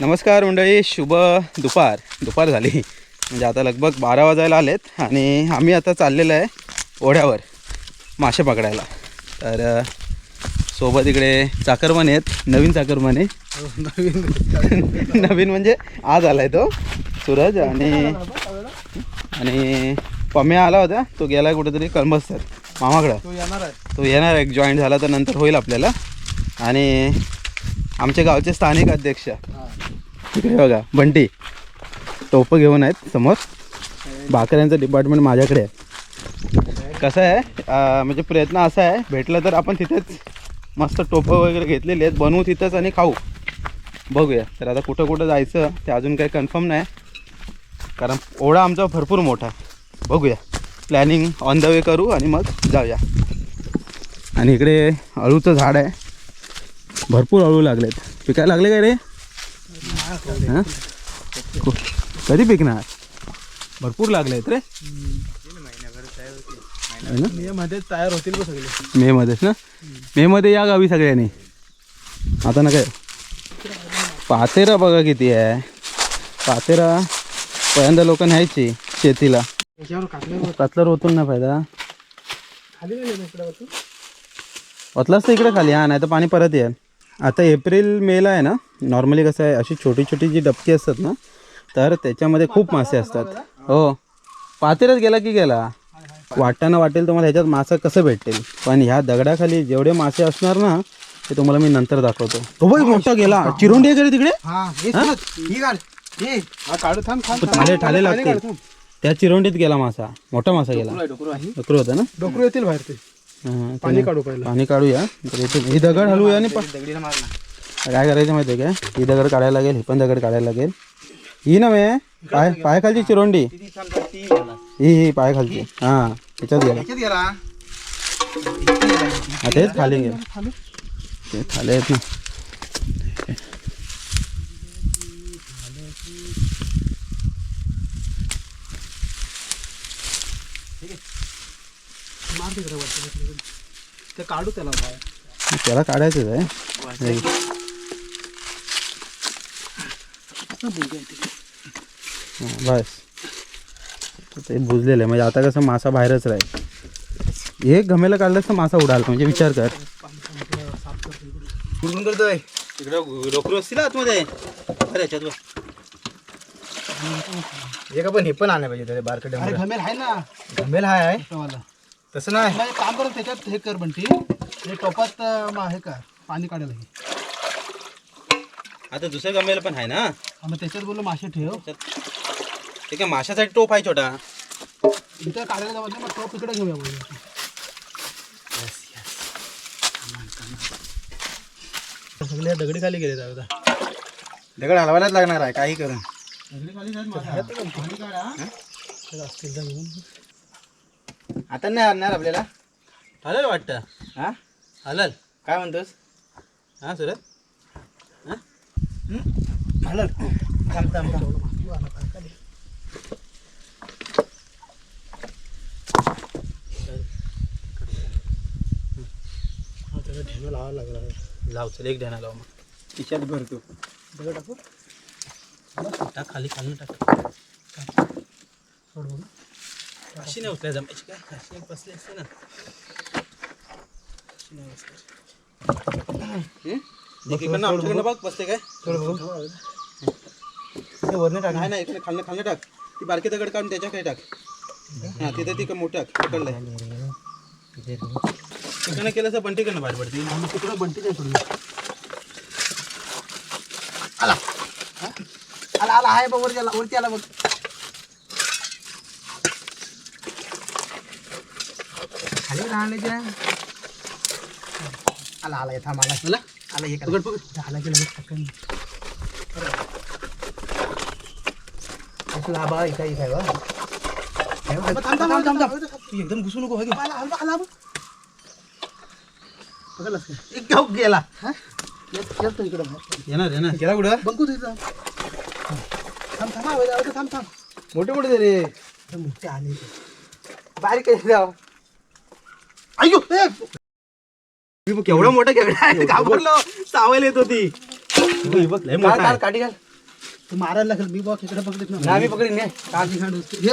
नमस्कार मंडळी शुभ दुपार. दुपार झाली. म्हणजे आता लगभग बारा वाजायला आलेत आणि आम्ही आता चाललेलो आहे ओढ्यावर मासे पकडायला. तर सोबत इकडे चाकरमाने आहेत नवीन चाकरमाने. नवीन म्हणजे आज आलाय तो सूरज आणि आणि पम्या आला होता. तो गेला कुठेतरी कळमस्तर मामाकडं. तो येणार आहे. तो येणार एक जॉईन झाला तर नंतर होईल आपल्याला. आणि आमच्या गावचे स्थानिक अध्यक्ष. तिकडे बघा बंटी. टोपं घेऊन आहेत समोर. भाकऱ्यांचं डिपार्टमेंट माझ्याकडे आहे. कसं आहे? म्हणजे प्रयत्न असा आहे भेटलं तर आपण तिथेच मस्त टोपं वगैरे घेतलेली आहेत. बनवू तिथंच आणि खाऊ. बघूया. तर आता कुठं कुठं जायचं ते अजून काही कन्फर्म नाही. कारण ओढा आमचा भरपूर मोठा आहे. बघूया. प्लॅनिंग ऑन द वे करू आणि मग जाऊया. आणि इकडे अळूचं झाड आहे. भरपूर अळू लागलेत. पिकायला लागले काय रे? हां? कधी पिकणार? भरपूर लागलेत रे. मे मध्ये तयार होतील सगळे मे मध्येच ना? मे मध्ये या गावी सगळ्यांनी. आता ना काय पातेरा बघा किती आहे. पातेरा पहिल्यांदा लोक न्यायची शेतीला. कतलर ओतून ना फायदा. ओतलाच तर इकडे खाली. हा नाही तर पाणी परत येईल. आता एप्रिल मेला आहे ना नॉर्मली कसं आहे अशी छोटी छोटी जी डबकी असतात ना तर त्याच्यामध्ये खूप मासे असतात. हो. पातेरच गेला की गेला. वाटताना वाटेल तुम्हाला ह्याच्यात मासा कसं भेटेल पण ह्या दगडाखाली जेवढे मासे असणार ना ते तुम्हाला मी नंतर दाखवतो. तो बघ मोठा गेला. चिरोंडी आहे तिकडे? हा हे? ही हे हा. ठाले ठाले पाणी लागते काढ, थांब. त्या चिरोंडीत गेला मासा. मोठा मासा गेला. डोकरू होता ना? डोकरू येतील बाहेर ते. हा, पाणी काढू पहिला. पाणी काढूया. तर इथे ही दगड हलवूया आणि प- दगडीला काय करायचं माहिती आहे काय ही दगड काढायला लागेल ही पण दगड काढायला लागेल. ही नव्हे पाय पायाखालची चिरोंडी. ही ही पायाखालची. हा त्याच्यात गेला हा तेच खाली गेला ते खाली आहेत ना. तिकडे वरती. ते काढू त्याला बाहेर. त्याला काढायचंच आहे. हे. हा, बस. तर ते बुजलेलं आहे. म्हणजे आता कसं मासा बाहेरच राहील. एक गमेला काढलंच तर मासा उडाला. म्हणजे विचार कर. कुठून करतोय तिकडं रोकरू असतील आतमध्ये. हे का पण हे पण आणायला पाहिजे त्याला बारकडे अरे घमेल आहे ना. घमेल हाय आहे तसं नाही. नाही काम करून त्याच्यात हे कर बनती हे टोपात अं, मा- हे कर. पाणी काढायला घे. आता दुसऱ्या गमेला पण आहे ना? हा, मग त्याच्यात बोललो मासे ठेव. ते काय माशासाठी टोप आहे छोटा. इथं काढायला जावं मग टोप इकडे घेऊया बोललो. सगळे दगडी खाली गेले आता. दगड हलवायलाच लागणार आहे काही करून असतील तर घेऊन. आता नाही आणणार आपल्याला. हलल वाटतं. हा? हलल. काय म्हणतोस? हा सुरत? हलल. थांब, थांब, थांब. हा, ठेवा लावावं लागला लाव चल एक ध्याना लाव मग. खिशात भरतो दगड टाकू टाक खाली खाली टाक. सोड बघू. अशी नाही उचल्या जमायची काय अशी बसली असते ना अशी नाही बसली. एक इकडनं आमच्याकडनं बघ बसते काय बघू वरनं टाक नाही नाही इकडे खाल्लं खाल्लं टाक. ती बारकी दगड काढून त्याच्याकडे टाक. हा तिथे ती मोठं टाक पकडलंय. तिकडनं केलं तर बंटीकडनं बाहेर पडते. तिकडं बंटी सोडली. आला आला आहे बघ वरती आला वरती आला बघ. आला आला थांब आला मला आला एक पकड पकड आला बा. थांब. तू एकदम घुसू नको आला, आला, आला. पकडलास? एक गाव गेला. हा? येत- येतो इकडं बाहेर. येणार येणार. गेला कुठं? बंकू तिथं थांब थांब वैदा, वैदा, थांब थांब. मोठे मोठे रे. मोठे आले. बारीक आहे जाव अयो ए! केवढा मोठा केवढा आहे? घाबरलो. सावल येत होती. हे बघ, लय मोठा आहे. काढी घाल. तू मारायला लागेल मी बघ इकडे बघ ना मी पकडीन, हे हा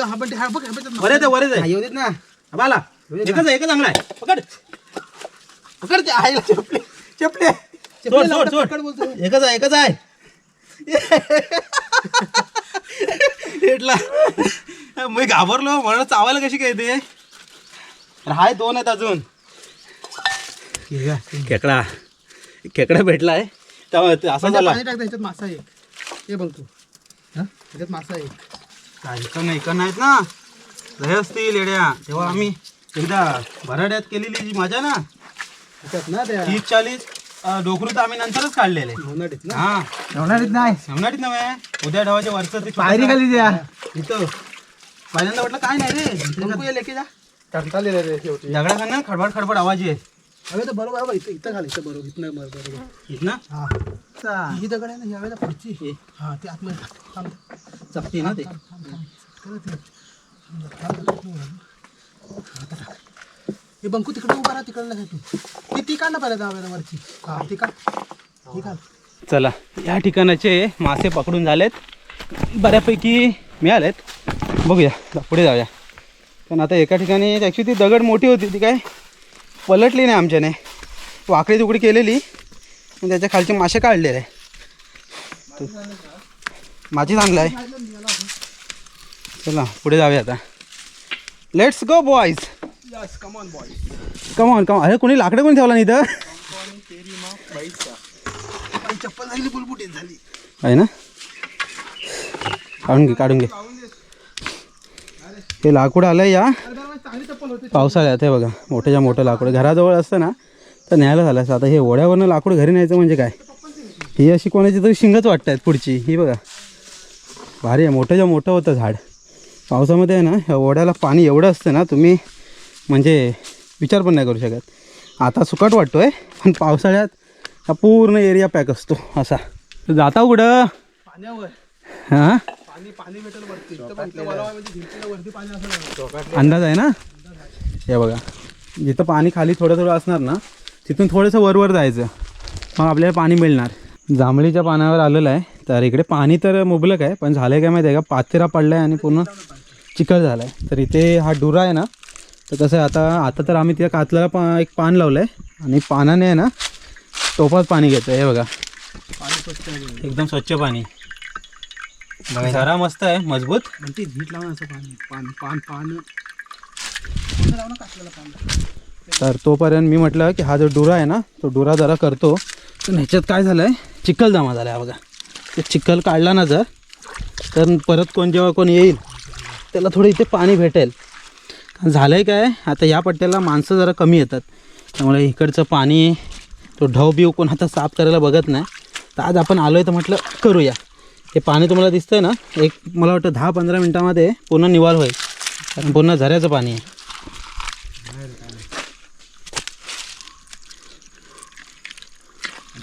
हा बघ हा बघ येऊ देत ना. बाला एकच आहे एकच चांगला आहे. पकड. पकड ते आईला चपले. चपले. सोड सोड सोड. बोलतो एकच आहे एकच आहे. भेटला मी घाबरलो म्हणून चावायला कशी काय ते अरे हाय दोन आहेत अजून. खेकडा. खेकडा भेटलाय. त्यामुळे ते असं झाला. पाणी टाक त्याच्यात मासा आहे एक. हे बघ तू. हा? त्याच्यात मासा आहे एक. काय इकडं नाही इकडं नाहीत ना. लय असतील येड्या. तेव्हा आम्ही एकदा भराड्यात केलेली जी मजा ना. त्याच्यात ना त्या तीस चाळीस अं, डोकरू तर आम्ही नंतरच काढलेले. नवनाडीत ना? हा. नाही. नव्हे. उद्या ढवाच्या वरचं ते पायरी खाली द्या. इथं. पहिल्यांदा वाटलं काय नाही रे. ये लेके जा. चाललेलं रे शेवटी. दगडा खाना खडबड खडबड आवाज आहे हवे तर बरोबर बरोबर इथं इथं घाल इथं बरोबर इथं बरोबर बरोबर. इथं ना हा ही दगड आहे ना ह्या वेळेला पुढची. हे. हा ते आतमध्ये. थांब, थांब. चपटी ना ते. थांब, थांब, थांब. थांब. हा, आता टाक. हे बंकू तिकडे उभा राहा तिकडला तू. ती ती काढ ना पहिल्या दहा वरची हा ती काढ. ती काढ. चला या ठिकाणाचे मासे पकडून झालेत. बऱ्यापैकी मिळालेत. बघूया पुढे जाऊया. पण आता एका ठिकाणी ॲक्च्युली ती दगड मोठी होती ती काय पलटली नाही आमच्याने. वाकडी तुकडी केलेली पण त्याच्या खालचे मासे काढलेले. माझी चांगलं आहे. चला पुढे जाऊया आता. Let's go boys come on come on अरे कोणी लाकडं कोणी ठेवला नाही इथं? चप्पल झाली बुलबुटीत झाली. आहे ना? काढून घे काढून घे. हे लाकूड आलं या. पावसाळ्यात हे बघा मोठ्याच्या मोठं लाकूड. घराजवळ असतं ना तर न्यायला झालं असं आता हे ओढ्यावरनं लाकूड घरी न्यायचं म्हणजे काय? ही अशी कोणाची तरी शिंगच वाटत आहेत पुढची. ही बघा. भारी आहे मोठ्याच्या मोठं होतं झाड. पावसामध्ये आहे ना ह्या ओढ्याला पाणी एवढं असतं ना तुम्ही म्हणजे विचार पण नाही करू शकत. आता सुकट वाटतो आहे पण पावसाळ्यात हा पूर्ण एरिया पॅक असतो असा. जाता पाण्यावर. हां? पाणी पाणी भेटेल वरती. इथं पण इथं वळवा म्हणजे भिंतीला वरती पाणी असं अंदाज आहे ना? हे बघा. जिथं पाणी खाली थोडं थोडं असणार ना तिथून थोडंसं वरवर जायचं. मग आपल्याला पाणी मिळणार. जांभळीच्या पानावर आलेलं आहे. तर इकडे पाणी तर मुबलक आहे पण झालं काय माहिती आहे का? पातेरा पडला आहे आणि पूर्ण चिखल झाला आहे तर इथे हा डुरा आहे ना तर कसं आहे आता आता तर आम्ही त्या कातल्याला पा एक पान लावलं आहे आणि पानाने आहे ना टोपात पाणी घेतो हे बघा. पाणी स्वच्छ आहे. एकदम स्वच्छ पाणी. जरा मस्त आहे मजबूत. लावून असं पाणी पान पान पान. तर तोपर्यंत मी म्हटलं की हा जो डुरा आहे ना तो डुरा जरा करतो. तर ह्याच्यात काय झालं आहे चिखल जमा झाला आहे बघा. ते चिखल काढला ना जर तर परत कोण जेव्हा कोण येईल त्याला थोडं इथे पाणी भेटेल. कारण झालं आहे काय आता या पट्ट्याला माणसं जरा कमी येतात. त्यामुळे इकडचं पाणी तो ढव बिव कोण आता साफ करायला बघत नाही. तर आज आपण आलो आहे तर म्हटलं करूया. हे पाणी तुम्हाला दिसतंय ना एक मला वाटतं दहा पंधरा मिनटामध्ये पूर्ण निवाल होईल. कारण पूर्ण झऱ्याचं पाणी आहे.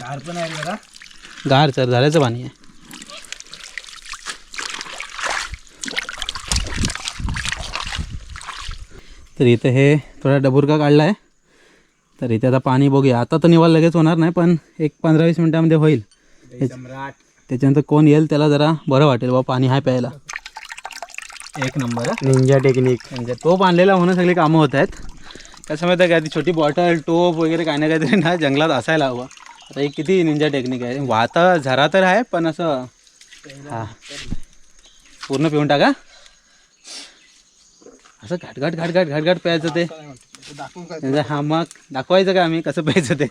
गार पण आहे जरा. गार सर झाल्याचं पाणी आहे. तर इथे हे थोडा डबुरका काढला आहे तर इथे आता पाणी बघूया. आता तर निवाल लगेच होणार नाही पण एक पंधरा वीस मिनटामध्ये होईल. सम्राट त्याच्यानंतर कोण येईल त्याला जरा बरं वाटेल बाबा पाणी आहे प्यायला. एक नंबर. निंजा टेक्निक म्हणजे टोप आणलेला म्हणून सगळी कामं होत आहेत. कसं माहिती आहे का ती छोटी बॉटल टोप वगैरे काही ना काहीतरी ना जंगलात असायला हवं. आता ही किती निंजा टेक्निक आहे. वाहता झरा तर आहे पण असं हा. पूर्ण पिऊन टाका. असं घाटघाट घाटघाट घाटघाट प्यायचं ते. दाखवून काय त्याचं हा मग दाखवायचं का आम्ही? कसं प्यायचं ते.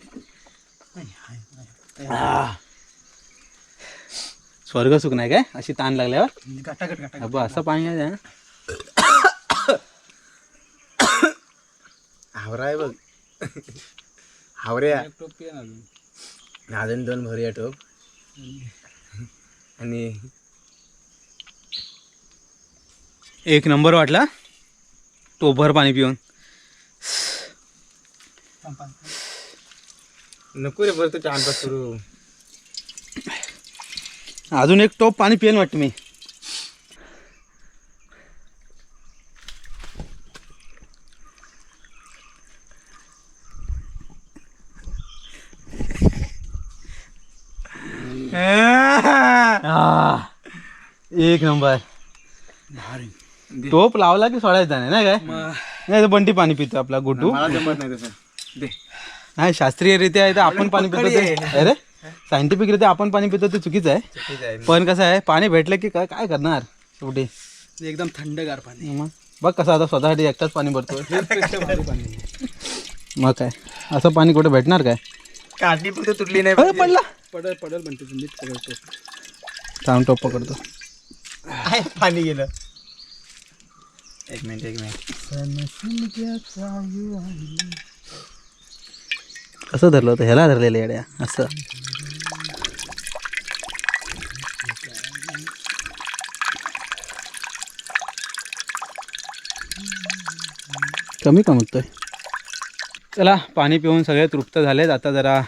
स्वर्ग सुख नाही काय? अशी ताण लागल्यावर? अबा असं पाणी आहे ना. हावरा आहे बघ. हावऱ्या टोपी आहे ना अजून. दोन भरूया टोप. आणि एक नंबर वाटला. टोभर पाणी पिऊन. नको रे बरं तू टाइमपास सुरू. अजून एक टोप पाणी पिऊन वाटतं मी. आ, एक नंबर. टोप लावला की सोडायचा नाही ना काय नाही तर बंटी पाणी पितो आपला गुटू. नाही आहे तर आपण पाणी पितो अरे. सायंटिफिक रित्या आपण पाणी पितो ते चुकीचं आहे. पण कसं आहे पाणी भेटलं की काय काय करणार शेवटी? एकदम थंडगार पाणी. मग? बघ कसं आता स्वतःसाठी एकटाच पाणी भरतो मग काय? असं पाणी कुठे भेटणार काय? तुटली नाही पडला. पडल पडल म्हणते तुम्ही टोप. थांब टोप पकडतो. पाणी गेलं. एक मिनिट एक मिनिट. कसं धरलं होतं ह्याला धरलेलं येड्या असं. कमी कमवतोय चला पाणी पिऊन सगळे तृप्त झालेत आता जरा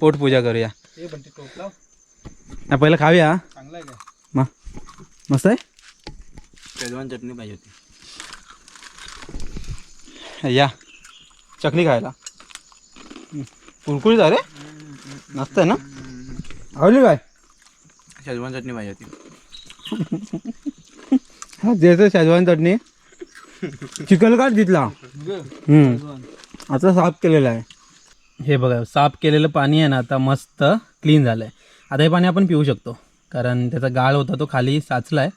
पोटपूजा करूया. हे पहिलं खाऊया? चांगला आहे काय मग मस्त आहे? शेजवान चटणी पाहिजे होती. या चकली खायला. कुरकुरीत आहे रे मस्त आहे ना? आवडली काय? शेजवान चटणी पाहिजे होती. हा द्यायचं शेजवान चटणी. चिकन काट तिथला. आता साफ केलेलं आहे. हे बघा साफ केलेलं पाणी आहे ना आता मस्त क्लीन झालं आहे आता हे पाणी आपण पिऊ शकतो. कारण त्याचा गाळ होता तो खाली साचला आहे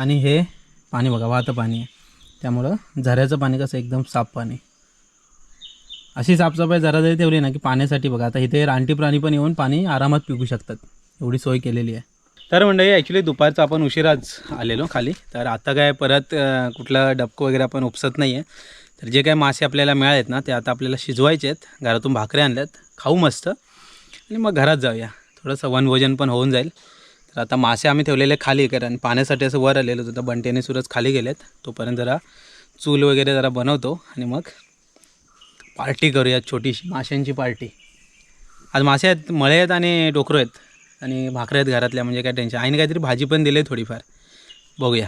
आणि हे पाणी बघा वाहतं पाणी आहे. त्यामुळं झऱ्याचं पाणी कसं एकदम साफ पाणी. अशी साफसफाई जरा जरी ठेवली ना की पाण्यासाठी बघा आता इथे रानटी प्राणी पण येऊन पाणी आरामात पिकू शकतात. एवढी सोय केलेली आहे. तर मंडळी ॲक्च्युली दुपारचं आपण उशिराच आलेलो खाली. तर आता काय परत कुठला कुठलं डबकं वगैरे आपण उपसत नाही आहे तर जे काय मासे आपल्याला मिळालेत ना ते आता आपल्याला शिजवायचे आहेत. घरातून भाकऱ्या आणल्यात. खाऊ मस्त. आणि मग घरात जाऊया. थोडंसं वनभोजन पण होऊन जाईल. तर आता मासे आम्ही ठेवलेले खाली कारण पाण्यासाठी असं वर आलेलं होतं. तर बंटेने सुरज खाली गेलेत. तोपर्यंत जरा चूल वगैरे जरा बनवतो. आणि मग पार्टी करूया छोटीशी माशांची पार्टी. आज मासे आहेत मळे आहेत आणि डोकरं आहेत आणि भाकऱ्या आहेत घरातल्या म्हणजे काय टेन्शन आईने काहीतरी भाजी पण दिली आहे थोडीफार. बघूया.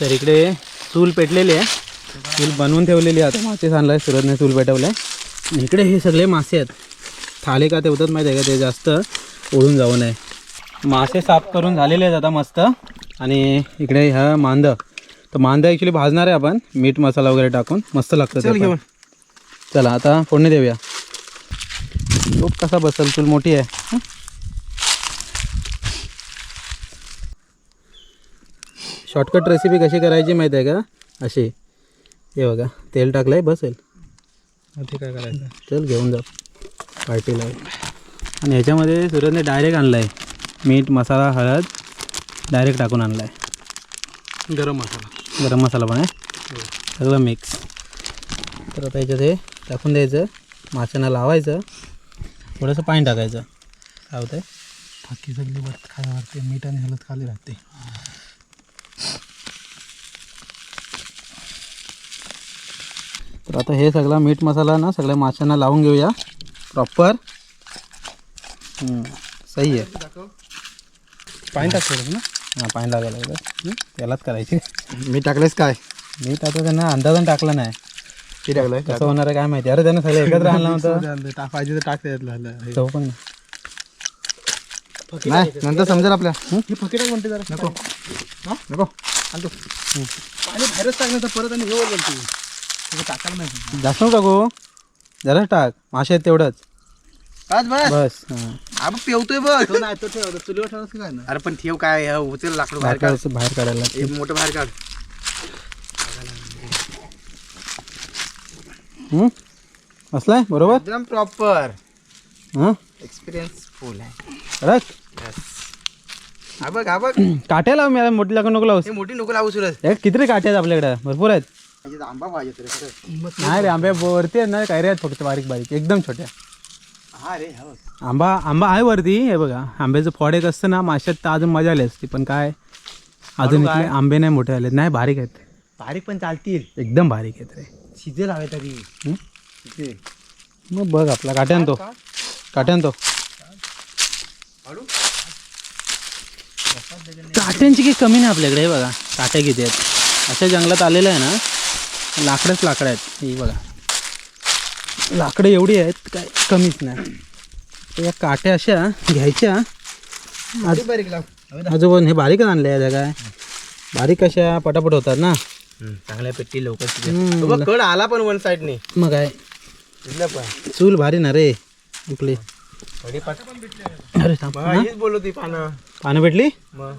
तर इकडे चूल पेटलेली आहे. चूल बनवून ठेवलेली आहे. आता मासे आणला आहे सुरतने चूल पेटवलं आहे आणि इकडे हे सगळे मासे आहेत. थाले का ठेवतात माहिती आहे का? ते जास्त ओढून जाऊ नये. मासे साफ करून झालेले आहेत आता मस्त. आणि इकडे ह्या मांद. तर मांद ॲक्च्युली भाजणार आहे आपण. मीठ मसाला वगैरे टाकून. मस्त लागतं ते पण. चला आता फोडणी देऊया. टोप कसा बसल? चूल मोठी आहे. हं? शॉर्टकट रेसिपी कशी करायची माहीत आहे का? अशी. हे बघा तेल टाकलं आहे बसेल. ते काय करायचं? चल घेऊन जा. पार्टीला आणि ह्याच्यामध्ये सुरतने डायरेक्ट आणलं आहे मीठ मसाला हळद डायरेक्ट टाकून आणला आहे गरम मसाला. गरम मसाला पण आहे. सगळं मिक्स तर आता ह्याच्यात हे टाकून द्यायचं माशांना लावायचं. थोडंसं पाणी टाकायचं. काय होतं फाकी सगळी वर खाली वाटते मीठ आणि हळद खाली राहते. तर आता हे सगळा मीठ मसाला ना सगळ्या माशांना लावून घेऊया. प्रॉपर सही आहे. पाणी टाकतो ना हां पाणी लागायला लागलं त्यालाच करायचे. मी टाकलेस काय? मीठ आता त्यांना अंदाजून टाकलं नाही. टाकलंय कसं होणार आहे काय माहिती? अरे त्यानं सगळं एकत्र आणलं होतं. टाक पाहिजे तर टाक त्याच्यातलं हळद. चव पण नाही नंतर समजेल आपल्या. ही? म्हणते जरा? नको. नको. पाणी बाहेरच टाकण्याचं परत आणि हे बनते टाकायला नाही जास्त नको. टाकू जराच टाक. मासे आहेत तेवढंच. बस बस. बस हां. आपण पेवतोय बघ. तो नाही तो ठेव. चुलीवर काय ना? अरे पण ठेव काय उचल लाकडं बाहेर बाहेर काढ. काढ बाहेर काढायला. हे मोठं बाहेर काढ. हं? असलाय बरोबर? एकदम प्रॉपर हां? एक्सपिरियन्स फुल आहे. परत हा बघ हा बघ. काट्या लाव मला मोठी लागून नको लावूस. हे मोठी नको लावू सुरज हे किती रे काटे आहेत आपल्याकडे? भरपूर आहेत. आंबा पाहिजे तरी. नाही रे आंब्या वरती आहेत ना काय रे आहेत फक्त बारीक बारीक. एकदम छोट्या. हा रे हो. आंबा आंबा आहे वरती हे बघा. आंब्याचं फळ एक असतं ना माशात तर अजून मजा आली असती पण काय? अजून इथले आंबे नाही मोठे आले नाही बारीक आहेत. बारीक पण चालतील. एकदम बारीक आहेत रे. शिजेल हवे तरी. हं? शिजेल. मग बघ आपला काट्यान तो काट्यान तो काट्यांची काही कमी नाही आपल्याकडे हे बघा. काट्या किती आहेत. अशा जंगलात आलेलं आहे ना लाकडंच लाकडं आहेत. ही बघा. लाकडं एवढी आहेत काय कमीच नाही. तर या काट्या अशा घ्यायच्या. बारीक बारीक लाव. आजोबा हे बारीकच आणले आहे काय बारीक कशा पटापट होतात ना. चांगल्या पेटी लवकर बघ, कड आला पण वन साईडने. मग काय? चूल भारी ना रे उकली अरे बोललो ती पानं. पानं भेटली? मग?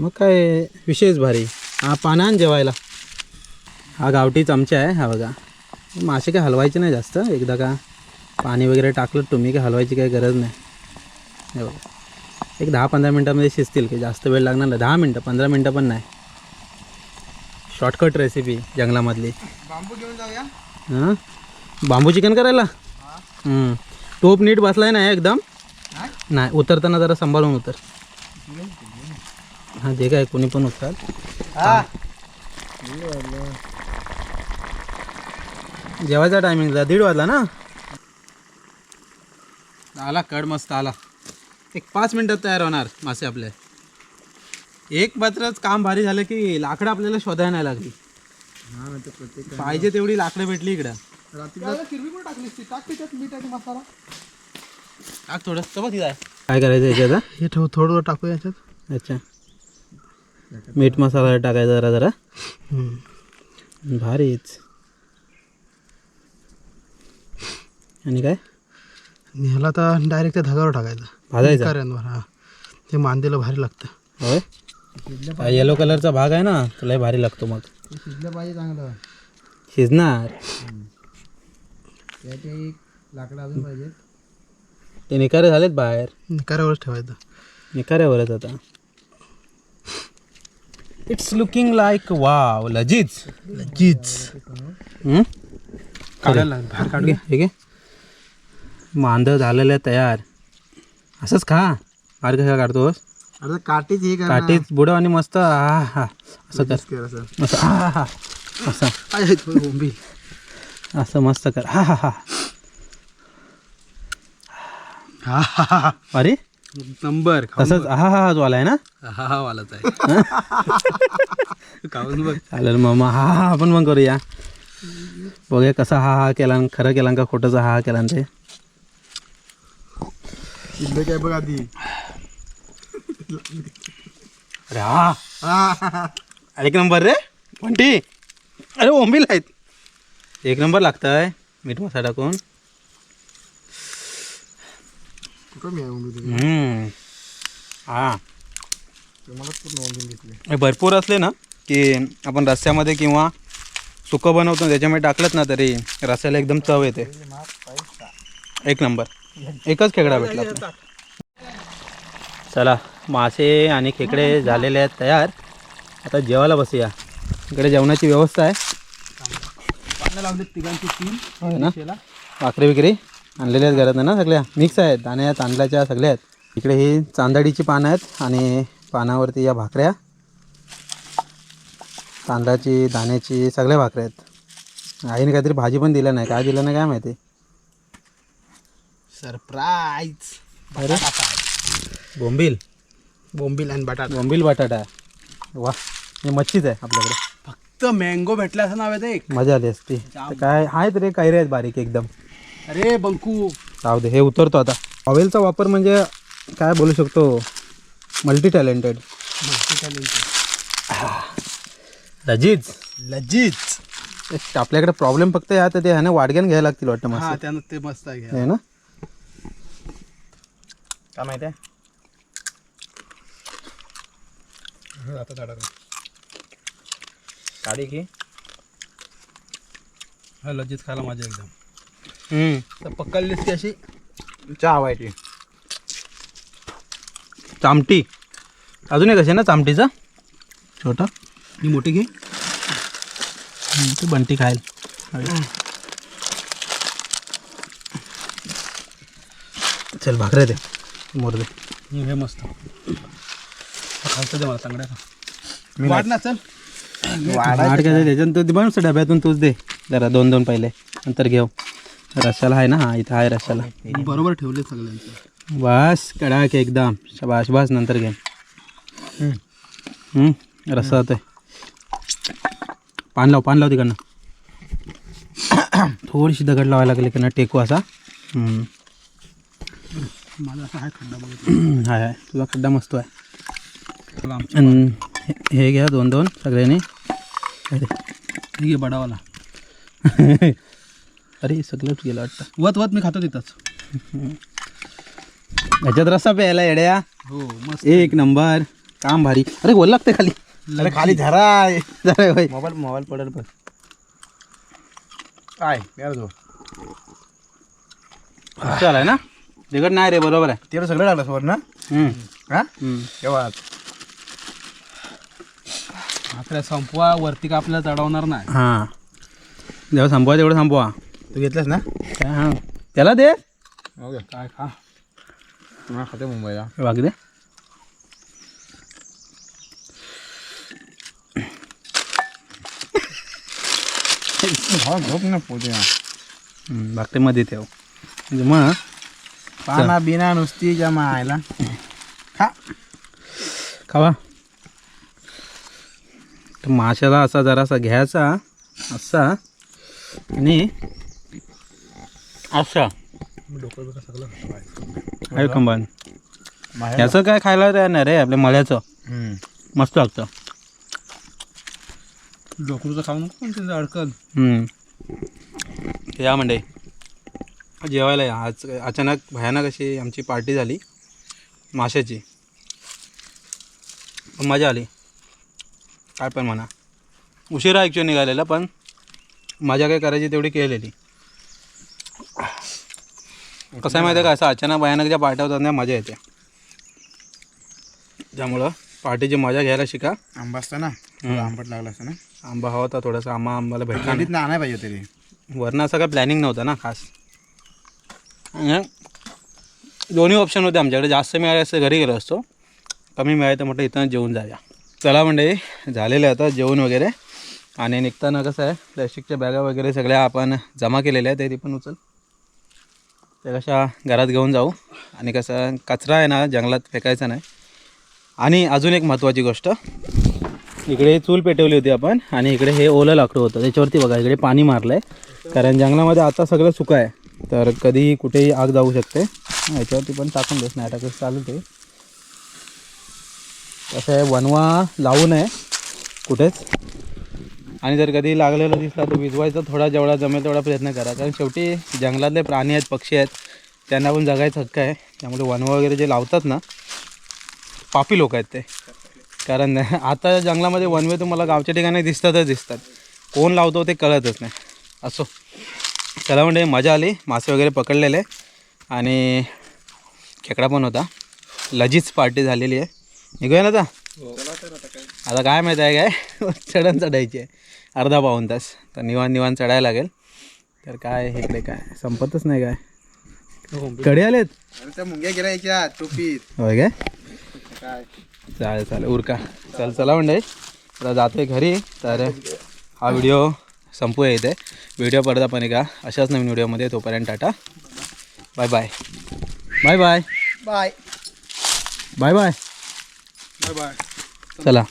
मग काय विशेष भारी. हा पानं आण जेवायला. हा गावठी चमचा आहे हा बघा. मासे काय हलवायचे नाही जास्त एकदा का पाणी वगैरे टाकलं तुम्ही काय हलवायची काही गरज नाही. हे बघा. एक दहा पंधरा मिनटामध्ये शिजतील की जास्त वेळ लागणार नाही. दहा मिनटं पंधरा मिनटं पण नाही. Shortcut recipe जंगलामधली. बांबू घेऊन जाऊया. हां? बांबू चिकन करायला? हम्म. टोप नीट बसलाय ना एकदम? नाही. उतरताना जरा सांभाळून उतर. हां जे काय कोणी पण उतर हा. जेवायचा टायमिंगला दीड वाजला ना? आला कड मस्त आला. एक पाच मिनिटात तयार होणार मासे आपले. एक मात्रच काम भारी झालं की लाकडं आपल्याला शोधायला नाही लागली. पाहिजे तेवढी लाकडं भेटली इकडं. पण ती टाक त्याच्यात मीठ आणि मसाला. टाक थोडं. आहे काय करायचं याच्यात हे? ठेव थोडं टाकूया याच्यात. अच्छा. मीठ मसाला टाकायचा जरा जरा. भारीच. आणि काय? आणि ह्याला आता डायरेक्ट त्या धागावर टाकायचं. भाजायचा? कर्यांवर हा. ते मांदेला भारी लागतं. होय? येलो कलरचा भाग आहे ना तुला भारी लागतो मग. शिजलं पाहिजे चांगलं. शिजणार? त्याचे लाकडं अजून पाहिजे ते निकारे झालेत बाहेर. निकाऱ्यावरच ठेवायचं. निकाऱ्यावरच आता. इट्स लुकिंग लाईक वाव लजीज. चीज हम्म? काढायला लागेल बाहेर काढ ठीक आहे मांद झालेलं आहे तयार. असंच खा. बाहेर कशा काढतोस? अरे काटेच हे कर बुडव आणि मस्त हा हा असं कर. कर असं. असं हा हा असं. आहे थोडं बोंबील असं मस्त कर. हा हा हा हा हा हा अरे? नंबर तसंच हा हा हा जो आलाय ना? हा हा वालाच आहे. खाऊन बघ. चालेल मग मग हा हा आपण मग करूया. बघूया कसा हा हा केला आणि खरं केला का खोटंचा हा हा केला आणि ते. शिजलं काय बघ आधी. अरे हा. हा एक नंबर रे. म्हणती अरे ओंबील आहेत. एक नंबर लागतंय. मीठ मसाला टाकून. आहे. हा. हे भरपूर असले ना की आपण रस्स्यामध्ये किंवा सुकं बनवतो त्याच्यामध्ये टाकलंत ना तरी रस्स्याला एकदम चव येते. एक नंबर. एकच खेकडा भेटला. चला. मासे आणि खेकडे झालेले आहेत तयार. आता जेवायला बसूया. इकडे जेवणाची व्यवस्था आहे. लावले तिघांची तीन. होय ना? भाकरी विक्री आणलेल्या आहेत घरात ना सगळ्या? मिक्स आहेत. दाण्या तांदळाच्या सगळ्या आहेत. इकडे ही चांदडीची पानं आहेत आणि पानावरती या भाकऱ्या. तांदळाची दाण्याची सगळ्या भाकऱ्या आहेत. आईने काहीतरी भाजी पण दिलं नाही. काय दिलं नाही काय माहिती? सरप्राईज बोंबील. बोंबील आणि बटाटा. बोंबील बटाटा. वा हे मच्छीच आहे आपल्याकडे. फक्त मँगो भेटला असं नाव आहे ते एक. मजा आली असती. तर काय आहेत रे कैरे आहेत बारीक एकदम. अरे बंकू. जाऊ दे हे उतरतो आता. ऑवेलचा वापर म्हणजे काय बोलू शकतो? मल्टी टॅलेंटेड लजीज. लजीज. एक आपल्याकडे प्रॉब्लेम फक्त आहे आता ते ह्याने वाडग्यान घ्यायला लागतील वाटतं हा मस्त त्यानं ते मस्त. आहे ना? काय माहिती आहे हे आता झाडाला. काढी की? हा लजीज खायला माझ्या एकदम. हम्म. तर पकडलीस की अशी. चहा हवायची चामटी. अजून एक असे ना चामटीचा? छोटा. ही मोठी घे. हम्म, ते बंटी खाईल चल भाकरे दे. मोर दे. हे मस्त. खालचं दे मला वाढ ना चल. वाढ काय डब्यातून तूच दे. जरा दोन दोन पहिले. नंतर घेऊ. रशाला आहे ना? हा इथं आहे रशाला. बरोबर ठेवले सगळ्यांचं. बस कडाक एकदम. शबाश बस नंतर घे. हम्म, रस्सा होतोय. पान लाव पान लाव तिकडनं. थोडीशी दगड लावायला लागली की ना टेकू असा. हम्म. माझा असा आहे खड्डा बघ हाय हाय. तुझा खड्डा मस्त आहे. आणि हे- घ्या दोन दोन सगळ्यांनी. अरे ठीक आहे बडावाला. अरे सगळंच गेलं वाटतं. वत वत मी खातो तिथंच. ह्याच्यात रस्सा प्यायला येड्या. हो मस्त एक नंबर. काम भारी. अरे बोल लागते खाली. अरे खाली होय. मोबाईल मोबाईल पडेल पण. काय? जो चालाय ना? तिकड नाही रे बरोबर आहे. ते सगळं टाकलं समोर ना? हम्म. हा? हम्म. आपल्या संपवा वरती का आपल्याला चढवणार नाही. हां. जेव्हा संपवा तेवढं संपवा. तू घेतलंस ना? काय हां. त्याला दे. ओके काय खा? मला खाते मुंबईला. वाग दे. हा झोप ना पोते. बाकी मध्ये ठेव. म्हणजे मग पाना बिना नुसती जमा आयला खा. खावा. तर माशाला असा जरासा घ्यायचा असा. आणि असा. आहे कंबान ह्याचं काय खायला तयार नाही रे आपल्या मळ्याचं. मस्त लागतं. डोकरूचं खाऊ नको पण त्याचं अडकल. या मंडई. जेवायला या. आज अचानक भयानक अशी आमची पार्टी झाली. माशाची. मजा आली. काय पण म्हणा. उशिरा ॲक्च्युअली निघालेला पण मजा काय करायची तेवढी केलेली. कसं आहे माहिती आहे का? असं अचानक भयानक ज्या पार्ट्या होतात ना मजा येते. त्यामुळं पार्टीची मजा घ्यायला शिका. आंबा असता ना. आंबट लागला असता ना. आंबा हवा होता थोडासा आंबा आंबाला भेटला नाही. गाडीत ना आणाय पाहिजे तरी वरनं असं काय प्लॅनिंग नव्हतं ना खास. आणि दोन्ही ऑप्शन होते आमच्याकडे. जास्त मिळाले असते घरी गेलो असतो. कमी मिळाले तर म्हटलं इथं जेवून जाऊया. चला म्हणजे झालेलं आहे आता जेवण वगैरे. आणि निघताना कसं आहे प्लॅस्टिकच्या बॅगा वगैरे सगळ्या आपण जमा केलेल्या आहेत ते पण उचल. ते कशा घरात घेऊन जाऊ. आणि कसं कचरा आहे ना जंगलात फेकायचा नाही. आणि अजून एक महत्त्वाची गोष्ट इकडे चूल पेटवली होती आपण आणि इकडे हे ओलं लाकडं होतं. त्याच्यावरती बघा इकडे पाणी मारलं आहे कारण जंगलामध्ये आता सगळं सुकं आहे. तर कधीही कुठेही आग जाऊ शकते. याच्यावरती पण टाकून देस नाही टाकत चालू ते कसं आहे वनवा लावू नये कुठेच. आणि जर कधी लागलेलं दिसला तर विजवायचा थोडा जेवढा जमेल तेवढा प्रयत्न करा. कारण शेवटी जंगलातले प्राणी आहेत पक्षी आहेत त्यांना पण जगायचं हक्क आहे. त्यामुळे वनवा वगैरे जे लावतात ना पापी लोक आहेत ते. कारण आता जंगलामध्ये वनवे तुम्हाला गावच्या ठिकाणी दिसतातच दिसतात. कोण लावतो ते कळतच नाही. असो. चला म्हणजे मजा आली. मासे वगैरे पकडलेले. आणि खेकडा पण होता. लजीच पार्टी झालेली आहे. निघूया ना आता? आता काय? माहीत आहे काय? चढण चढायची आहे. अर्धा पाऊन तास. तर निवान निवान चढायला लागेल. तर काय इकडे काय? संपतच नाही काय? कडे आलेत? मुंग्या टोपीत. होय काय? काय? चालेल चालेल. उरका. चल चला म्हणजे आता जातोय घरी. तर हा व्हिडिओ संपूया इथे. व्हिडिओ परत आपण एका अशाच नवीन व्हिडिओमध्ये. तोपर्यंत ta-ta. Bye bye. Bye bye. Bye. Bye bye. Bye bye. चला.